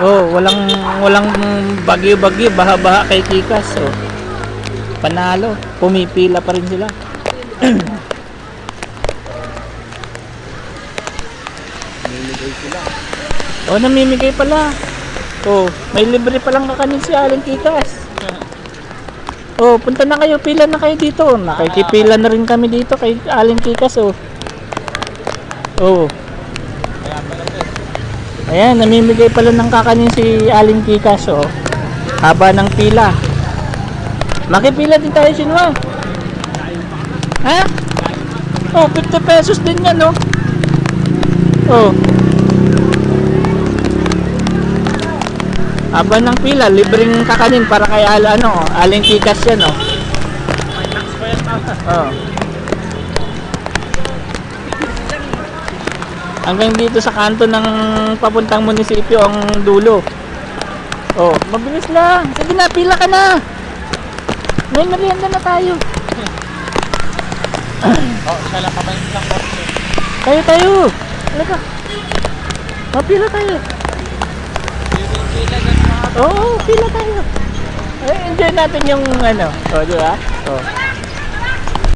Oh, walang walang bagyo-bagyo, baha-baha kay Kikas. Oh. Panalo, pumipila pa rin sila. Namimigay sila. Oh, namimigay pala. Oh, may libre pa lang kakanin si Alan Kikas. Oh, punta na kayo, pila na kayo dito. Nakikipila na rin kami dito kay Alan Kikas, oh. Oh. Ayan, namimigay pala ng kakanin si Aling Kikas, oh. Haba ng pila. Makipila din tayo, Sinwa. Ha? Oh, 50 pesos din yan, oh. Oh. Haba ng pila, libreng kakanin para kay Al, ano, Aling Kikas yan, oh. Oh. Hanggang dito sa kanto ng papuntang munisipyo ang dulo. Oh, mabilis lang. Sige na, pila ka na. May merienda na tayo. Oh, siya lang kapalit lang po. Tayo tayo. Halika. Mapila tayo. Mga Oo, oh, pila tayo. Eh, enjoy natin yung ano. Oh, di ba? Oh.